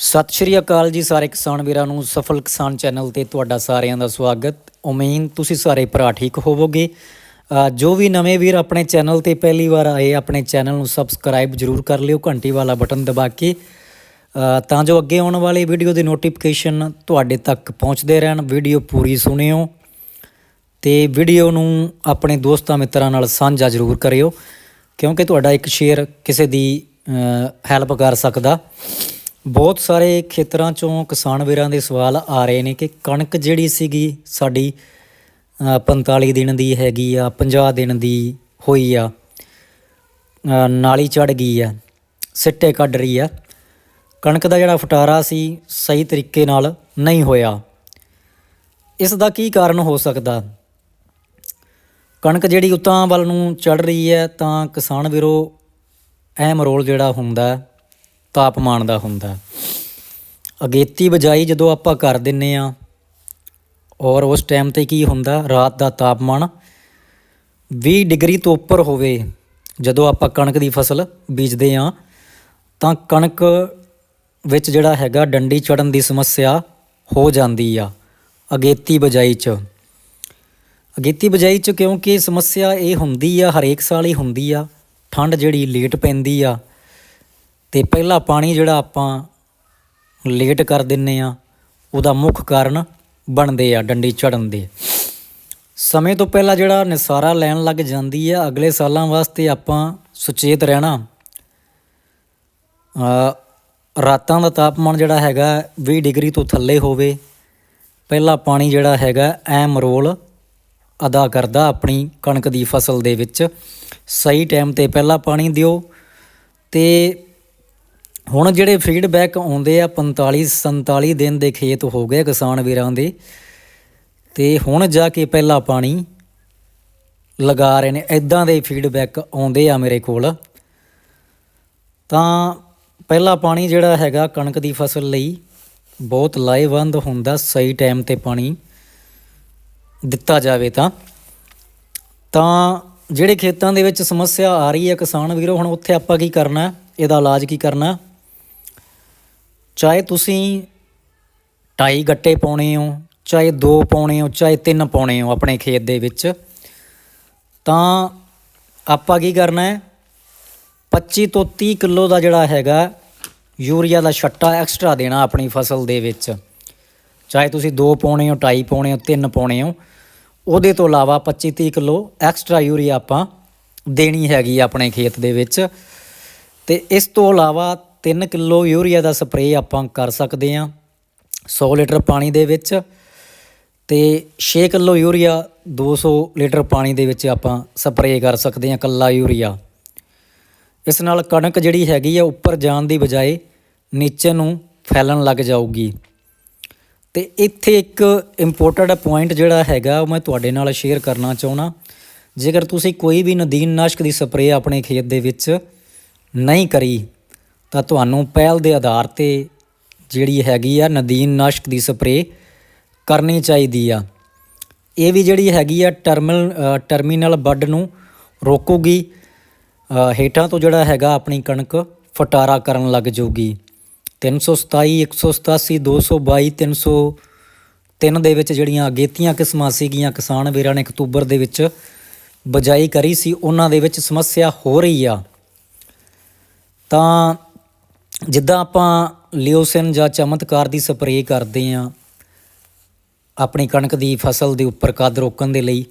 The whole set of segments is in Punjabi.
ਸਤਿ ਸ਼੍ਰੀ ਅਕਾਲ ਜੀ ਸਾਰੇ ਕਿਸਾਨ ਵੀਰਾਂ ਨੂੰ, ਸਫਲ ਕਿਸਾਨ ਚੈਨਲ ਤੇ ਤੁਹਾਡਾ ਸਾਰਿਆਂ ਦਾ ਸਵਾਗਤ। ਉਮੀਦ ਤੁਸੀਂ ਸਾਰੇ ਭਰਾ ਠੀਕ ਹੋਵੋਗੇ। ਜੋ ਵੀ ਨਵੇਂ ਵੀਰ ਆਪਣੇ ਚੈਨਲ ਤੇ ਪਹਿਲੀ ਵਾਰ ਆਏ, ਆਪਣੇ ਚੈਨਲ ਨੂੰ ਸਬਸਕ੍ਰਾਈਬ ਜਰੂਰ ਕਰ ਲਿਓ, ਘੰਟੀ ਵਾਲਾ ਬਟਨ ਦਬਾ ਕੇ। ਤਾਂ ਜੋ ਅੱਗੇ ਆਉਣ ਵਾਲੇ ਵੀਡੀਓ ਦੇ ਨੋਟੀਫਿਕੇਸ਼ਨ ਤੁਹਾਡੇ ਤੱਕ ਪਹੁੰਚਦੇ ਰਹਿਣ, ਵੀਡੀਓ ਪੂਰੀ ਸੁਣਿਓ। ਤੇ ਵੀਡੀਓ ਨੂੰ ਆਪਣੇ ਦੋਸਤਾਂ ਮਿੱਤਰਾਂ ਨਾਲ ਸਾਂਝਾ ਜ਼ਰੂਰ ਕਰਿਓ, ਕਿਉਂਕਿ ਤੁਹਾਡਾ ਇੱਕ ਸ਼ੇਅਰ ਕਿਸੇ ਦੀ ਹੈਲਪ ਕਰ ਸਕਦਾ। ਬਹੁਤ ਸਾਰੇ ਖੇਤਰਾਂ ਚੋਂ ਕਿਸਾਨ ਵੀਰਾਂ ਦੇ ਸਵਾਲ ਆ ਰਹੇ ਨੇ ਕਿ ਕਣਕ ਜਿਹੜੀ ਸੀਗੀ ਸਾਡੀ ਅ, 45 ਦਿਨ ਦੀ ਹੈਗੀ ਆ 50 ਦਿਨ ਦੀ ਹੋਈ ਆ ਨਾਲੀ ਚੜ ਗਈ ਆ ਸਿੱਟੇ ਕੱਢ ਰਹੀ ਆ। ਕਣਕ ਦਾ ਜਿਹੜਾ ਫਟਾਰਾ ਸੀ ਸਹੀ ਤਰੀਕੇ ਨਾਲ ਨਹੀਂ ਹੋਇਆ। ਇਸ ਦਾ ਕੀ ਕਾਰਨ ਹੋ ਸਕਦਾ? ਕਣਕ ਜਿਹੜੀ ਉਤਾਂ ਵੱਲ ਨੂੰ ਚੜ ਰਹੀ ਹੈ ਤਾਂ ਕਿਸਾਨ ਵੀਰੋ ਅਹਿਮ ਰੋਲ ਜਿਹੜਾ ਹੁੰਦਾ ਹੈ, ਤਾਪਮਾਨ ਦਾ ਹੁੰਦਾ ਅਗੇਤੀ ਬਜਾਈ ਜਦੋਂ ਆਪਾਂ ਕਰ ਦਿੰਨੇ ਆ, ਔਰ ਉਸ ਟਾਈਮ ਤੇ ਕੀ ਹੁੰਦਾ, ਰਾਤ ਦਾ ਤਾਪਮਾਨ 20 ਡਿਗਰੀ ਤੋਂ ਉੱਪਰ ਹੋਵੇ, ਜਦੋਂ ਆਪਾਂ ਕਣਕ ਦੀ ਫਸਲ ਬੀਜਦੇ ਆ, ਤਾਂ ਕਣਕ ਵਿੱਚ ਜਿਹੜਾ ਹੈਗਾ ਡੰਡੀ ਚੜਨ ਦੀ ਸਮੱਸਿਆ ਹੋ ਜਾਂਦੀ ਆ, ਅਗੇਤੀ ਬਜਾਈ 'ਚ। ਅਗੇਤੀ ਬਜਾਈ ਚ ਕਿਉਂਕਿ ਸਮੱਸਿਆ ਇਹ ਹੁੰਦੀ ਆ, ਹਰੇਕ ਸਾਲ ਹੀ ਹੁੰਦੀ ਆ, ਠੰਡ ਜਿਹੜੀ ਲੇਟ ਪੈਂਦੀ ਆ ਅਤੇ ਪਹਿਲਾ ਪਾਣੀ ਜਿਹੜਾ ਆਪਾਂ ਲੇਟ ਕਰ ਦਿੰਨੇ ਆ, ਉਹਦਾ ਮੁੱਖ ਕਾਰਨ ਬਣਦੇ ਆ, ਡੰਡੀ ਚੜਨ ਦੇ। ਸਮੇਂ ਤੋਂ ਪਹਿਲਾਂ ਜਿਹੜਾ ਨਿਸਾਰਾ ਲੈਣ ਲੱਗ ਜਾਂਦੀ ਆ, ਅਗਲੇ ਸਾਲਾਂ ਵਾਸਤੇ ਆਪਾਂ ਸੁਚੇਤ ਰਹਿਣਾ। ਰਾਤਾਂ ਦਾ ਤਾਪਮਾਨ ਜਿਹੜਾ ਹੈਗਾ 20 ਡਿਗਰੀ ਤੋਂ ਥੱਲੇ ਹੋਵੇ, ਪਹਿਲਾ ਪਾਣੀ ਜਿਹੜਾ ਹੈਗਾ ਅਹਿਮ ਰੋਲ ਅਦਾ ਕਰਦਾ ਆਪਣੀ ਕਣਕ ਦੀ ਫਸਲ ਦੇ ਵਿੱਚ। ਸਹੀ ਟਾਈਮ ਤੇ ਪਹਿਲਾ ਪਾਣੀ ਦਿਓ ਤੇ ਹੁਣ ਜਿਹੜੇ ਫੀਡਬੈਕ ਆਉਂਦੇ ਆ 45 47 ਦਿਨ ਦੇ ਖੇਤ ਹੋ ਗਏ ਕਿਸਾਨ ਵੀਰਾਂ ਦੇ, ਤੇ ਹੁਣ ਜਾ ਕੇ ਪਹਿਲਾ ਪਾਣੀ ਲਗਾ ਰਹੇ ਨੇ। ਇਦਾਂ ਦੇ ਫੀਡਬੈਕ ਆਉਂਦੇ ਆ ਮੇਰੇ ਕੋਲ। ਤਾਂ ਪਹਿਲਾ ਪਾਣੀ ਜਿਹੜਾ ਹੈਗਾ ਕਣਕ ਦੀ ਫਸਲ ਲਈ ਬਹੁਤ ਲਾਹੇਵੰਦ ਹੁੰਦਾ, ਸਹੀ ਟਾਈਮ ਤੇ ਪਾਣੀ ਦਿੱਤਾ ਜਾਵੇ ਤਾਂ। ਤਾਂ ਜਿਹੜੇ ਖੇਤਾਂ ਦੇ ਵਿੱਚ ਸਮੱਸਿਆ ਆ ਰਹੀ ਹੈ ਕਿਸਾਨ ਵੀਰੋ, ਹੁਣ ਉੱਥੇ ਆਪਾਂ ਕੀ ਕਰਨਾ, ਇਹਦਾ ਇਲਾਜ ਕੀ ਕਰਨਾ? ਚਾਹੇ ਤੁਸੀਂ ਢਾਈ ਗੱਟੇ ਪਾਉਣੇ ਹੋ, ਚਾਹੇ ਦੋ ਪਾਉਣੇ ਹੋ, ਚਾਹੇ ਤਿੰਨ ਪਾਉਣੇ ਹੋ ਆਪਣੇ ਖੇਤ ਦੇ ਵਿੱਚ, ਤਾਂ ਆਪਾਂ ਕੀ ਕਰਨਾ ਹੈ? 25 ਤੋਂ 30 ਕਿਲੋ ਦਾ ਜਿਹੜਾ ਹੈਗਾ ਯੂਰੀਆ ਦਾ ਛੱਟਾ ਐਕਸਟਰਾ ਦੇਣਾ ਆਪਣੀ ਫਸਲ ਦੇ ਵਿੱਚ। ਚਾਹੇ ਤੁਸੀਂ ਦੋ ਪਾਉਣੇ ਹੋ, ਢਾਈ ਪਾਉਣੇ ਹੋ, ਤਿੰਨ ਪਾਉਣੇ ਹੋ, ਉਹਦੇ ਤੋਂ ਇਲਾਵਾ 25 30 ਕਿਲੋ ਐਕਸਟਰਾ ਯੂਰੀਆ ਆਪਾਂ ਦੇਣੀ ਹੈਗੀ ਆਪਣੇ ਖੇਤ ਦੇ ਵਿੱਚ। ਤੇ ਇਸ ਤੋਂ ਇਲਾਵਾ 3 ਕਿਲੋ ਯੂਰੀਆ ਦਾ ਸਪਰੇਅ ਆਪਾਂ ਕਰ ਸਕਦੇ ਹਾਂ 100 ਲੀਟਰ ਪਾਣੀ ਦੇ ਵਿੱਚ ਤੇ 6 ਕਿਲੋ ਯੂਰੀਆ 200 ਲੀਟਰ ਪਾਣੀ ਦੇ ਵਿੱਚ ਆਪਾਂ ਸਪਰੇਅ ਕਰ ਸਕਦੇ ਹਾਂ ਕੱਲਾ ਯੂਰੀਆ। ਇਸ ਨਾਲ ਕਣਕ ਜਿਹੜੀ ਹੈਗੀ ਆ ਉੱਪਰ ਜਾਣ ਦੀ ਬਜਾਏ ਨੀਚੇ ਨੂੰ ਫੈਲਣ ਲੱਗ ਜਾਊਗੀ। ਤੇ ਇੱਥੇ ਇੱਕ ਇੰਪੋਰਟੈਂਟ ਪੁਆਇੰਟ ਜਿਹੜਾ ਹੈਗਾ ਉਹ ਮੈਂ ਤੁਹਾਡੇ ਨਾਲ ਸ਼ੇਅਰ ਕਰਨਾ ਚਾਹੁੰਦਾ ਜੇਕਰ ਤੁਸੀਂ ਕੋਈ ਵੀ ਨਦੀਨਨਾਸ਼ਕ ਦੀ ਸਪਰੇਅ ਆਪਣੇ ਖੇਤ ਦੇ ਵਿੱਚ ਨਹੀਂ ਕਰੀ ਤਾਂ ਤੁਹਾਨੂੰ ਪਹਿਲ ਦੇ ਆਧਾਰ ਤੇ ਜਿਹੜੀ ਹੈਗੀ ਆ ਨਦੀਨ ਨਾਸ਼ਕ ਦੀ ਸਪਰੇਅ ਕਰਨੀ ਚਾਹੀਦੀ ਆ। ਇਹ ਵੀ ਜਿਹੜੀ ਹੈਗੀ ਆ ਟਰਮੀਨਲ ਟਰਮੀਨਲ ਬੱਡ ਨੂੰ ਰੋਕੂਗੀ। ਹੇਠਾਂ ਤੋਂ ਜਿਹੜਾ ਹੈਗਾ ਆਪਣੀ ਕਣਕ ਫਟਾਰਾ ਕਰਨ ਲੱਗ ਜਾਊਗੀ। 327 187 222 303 ਦੇ ਵਿੱਚ ਜਿਹੜੀਆਂ ਅਗੇਤੀਆਂ ਕਿਸਮਾਂ ਸੀਗੀਆਂ ਕਿਸਾਨ ਵੀਰਾਂ ਨੇ ਅਕਤੂਬਰ ਦੇ ਵਿੱਚ ਬਜਾਈ ਕਰੀ ਸੀ, ਉਹਨਾਂ ਦੇ ਵਿੱਚ ਸਮੱਸਿਆ ਹੋ ਰਹੀ ਆ। ਤਾਂ ਜਿੱਦਾਂ ਆਪਾਂ ਲਿਓਸਿਨ ਜਾਂ ਚਮਤਕਾਰ ਦੀ ਸਪਰੇਅ ਕਰਦੇ ਆ ਆਪਣੀ ਕਣਕ ਦੀ ਫਸਲ ਦੇ ਉੱਪਰ ਕੱਦ ਰੋਕਣ ਦੇ ਲਈ,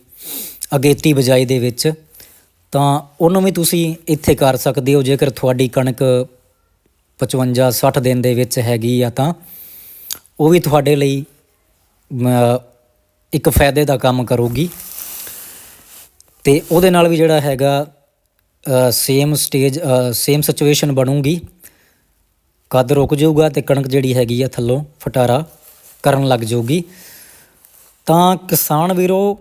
ਅਗੇਤੀ ਬਜਾਈ ਦੇ ਵਿੱਚ, ਤਾਂ ਉਹਨੂੰ ਵੀ ਤੁਸੀਂ ਇੱਥੇ ਕਰ ਸਕਦੇ ਹੋ। ਜੇਕਰ ਤੁਹਾਡੀ ਕਣਕ 55 60 ਦਿਨ ਦੇ ਵਿੱਚ ਹੈਗੀ ਆ ਤਾਂ ਉਹ ਵੀ ਤੁਹਾਡੇ ਲਈ ਇੱਕ ਫਾਇਦੇ ਦਾ ਕੰਮ ਕਰੂਗੀ। ਤੇ ਉਹਦੇ ਨਾਲ ਵੀ ਜਿਹੜਾ ਹੈਗਾ ਸੇਮ ਸਟੇਜ ਸੇਮ ਸਿਚੁਏਸ਼ਨ ਬਣੂਗੀ। ਕੱਦ ਰੁਕ ਜਾਊਗਾ ਤੇ ਕਣਕ ਜਿਹੜੀ ਹੈਗੀ ਆ ਥੱਲੋਂ ਫਟਾਰਾ ਕਰਨ ਲੱਗ ਜਾਊਗੀ। ਤਾਂ ਕਿਸਾਨ ਵੀਰੋ,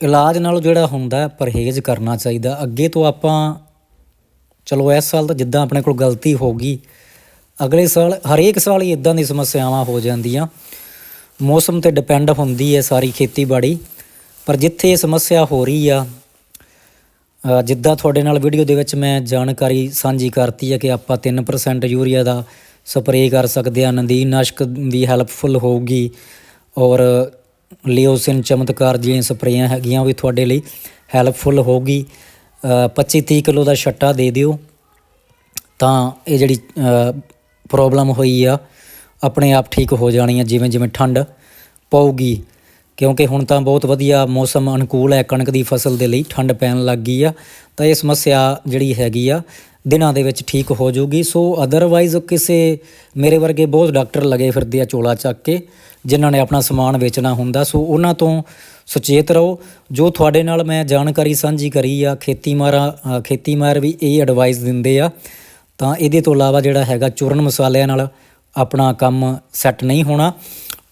ਇਲਾਜ ਨਾਲੋਂ ਜਿਹੜਾ ਹੁੰਦਾ ਪਰਹੇਜ਼ ਕਰਨਾ ਚਾਹੀਦਾ। ਅੱਗੇ ਤੋਂ ਆਪਾਂ, ਚਲੋ ਇਸ ਸਾਲ ਤਾਂ ਜਿੱਦਾਂ ਆਪਣੇ ਕੋਲ ਗਲਤੀ ਹੋ ਗਈ, ਅਗਲੇ ਸਾਲ ਹਰੇਕ ਸਾਲ ਹੀ ਇਦਾਂ ਦੀ ਸਮੱਸਿਆਵਾਂ ਹੋ ਜਾਂਦੀਆਂ। ਮੌਸਮ ਤੇ ਡਿਪੈਂਡ ਹੁੰਦੀ ਹੈ ਸਾਰੀ ਖੇਤੀਬਾੜੀ, ਪਰ ਜਿੱਥੇ ਇਹ ਸਮੱਸਿਆ ਹੋ ਰਹੀ ਆ ਜਿੱਦਾਂ ਤੁਹਾਡੇ ਨਾਲ ਵੀਡੀਓ ਦੇ ਵਿੱਚ ਮੈਂ ਜਾਣਕਾਰੀ ਸਾਂਝੀ ਕਰਤੀ ਹੈ ਕਿ ਆਪਾਂ 3% ਯੂਰੀਆ ਦਾ ਸਪਰੇਅ ਕਰ ਸਕਦੇ ਹਾਂ। ਨਦੀਨ ਨਾਸ਼ਕ ਵੀ ਹੈਲਪਫੁਲ ਹੋਊਗੀ ਔਰ ਲਿਓਸਿਨ ਚਮਤਕਾਰ ਜਿਹੜੀਆਂ ਸਪਰੇਆਂ ਹੈਗੀਆਂ ਉਹ ਵੀ ਤੁਹਾਡੇ ਲਈ ਹੈਲਪਫੁਲ ਹੋਊਗੀ। 25 30 ਕਿਲੋ ਦਾ ਛੱਟਾ ਦੇ ਦਿਓ। ਤਾਂ ਇਹ ਜਿਹੜੀ ਪ੍ਰੋਬਲਮ ਹੋਈ ਆ, ਆਪਣੇ ਆਪ ਠੀਕ ਹੋ ਜਾਣੀ ਆ ਜਿਵੇਂ ਜਿਵੇਂ ਠੰਡ ਪਊਗੀ। ਕਿਉਂਕਿ ਹੁਣ ਤਾਂ ਬਹੁਤ ਵਧੀਆ ਮੌਸਮ ਅਨੁਕੂਲ ਹੈ, ਕਣਕ ਦੀ ਫਸਲ ਦੇ ਲਈ ਠੰਡ ਪੈਣ ਲੱਗ ਗਈ ਆ, ਤਾਂ ਇਹ ਸਮੱਸਿਆ ਜਿਹੜੀ ਹੈਗੀ ਆ, ਦਿਨਾਂ ਦੇ ਵਿੱਚ ਠੀਕ ਹੋ ਜਾਊਗੀ। ਸੋ ਅਦਰਵਾਈਜ਼ ਕਿਸੇ ਮੇਰੇ ਵਰਗੇ ਬਹੁਤ ਡਾਕਟਰ ਲਗੇ ਫਿਰਦੇ ਆ ਚੋਲਾ ਚੱਕ ਕੇ, ਜਿਨ੍ਹਾਂ ਨੇ ਆਪਣਾ ਸਮਾਨ ਵੇਚਣਾ ਹੁੰਦਾ। ਸੋ ਉਹਨਾਂ ਤੋਂ ਸੁਚੇਤ ਰਹੋ। ਜੋ ਤੁਹਾਡੇ ਨਾਲ ਮੈਂ ਜਾਣਕਾਰੀ ਸਾਂਝੀ ਕਰੀ ਆ ਖੇਤੀ ਮਾਰਾ ਖੇਤੀ ਮਾਰ ਵੀ ਇਹ ਐਡਵਾਈਸ ਦਿੰਦੇ ਆ, ਤਾਂ ਇਹਦੇ ਤੋਂ ਇਲਾਵਾ ਜਿਹੜਾ ਹੈਗਾ ਚੂਰਨ ਮਸਾਲਿਆਂ ਨਾਲ ਆਪਣਾ ਕੰਮ ਸੈੱਟ ਨਹੀਂ ਹੋਣਾ।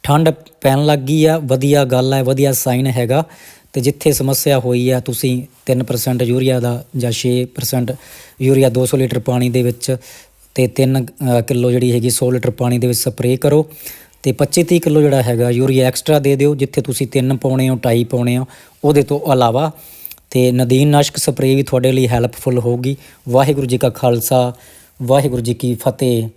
ਠੰਡ ਪੈਣ ਲੱਗ ਗਈ ਆ, ਵਧੀਆ ਗੱਲ ਹੈ ਵਧੀਆ ਸਾਈਨ ਹੈਗਾ। ਤੇ ਜਿੱਥੇ ਸਮੱਸਿਆ ਹੋਈ ਆ, ਤੁਸੀਂ 3% ਯੂਰੀਆ ਦਾ ਜਾਂ 6% ਯੂਰੀਆ 200 ਲੀਟਰ ਪਾਣੀ ਦੇ ਵਿੱਚ ਤੇ 3 ਕਿਲੋ ਜਿਹੜੀ ਹੈਗੀ 100 ਲੀਟਰ ਪਾਣੀ ਦੇ ਵਿੱਚ ਸਪਰੇਅ ਕਰੋ। ਤੇ 25 30 ਕਿਲੋ ਜਿਹੜਾ ਹੈਗਾ, ਯੂਰੀਆ ਐਕਸਟਰਾ ਦੇ ਦਿਓ, ਜਿੱਥੇ ਤੁਸੀਂ 3 ਪਾਉਣੇ ਹੋ 2.5 ਪਾਉਣੇ ਹੋ, ਉਹਦੇ ਤੋਂ ਇਲਾਵਾ ਤੇ ਨਦੀਨ ਨਾਸ਼ਕ ਸਪਰੇਅ ਵੀ ਤੁਹਾਡੇ ਲਈ ਹੈਲਪਫੁਲ ਹੋਊਗੀ। ਵਾਹਿਗੁਰੂ ਜੀ ਕਾ ਖਾਲਸਾ, ਵਾਹਿਗੁਰੂ ਜੀ ਕੀ ਫਤਿਹ।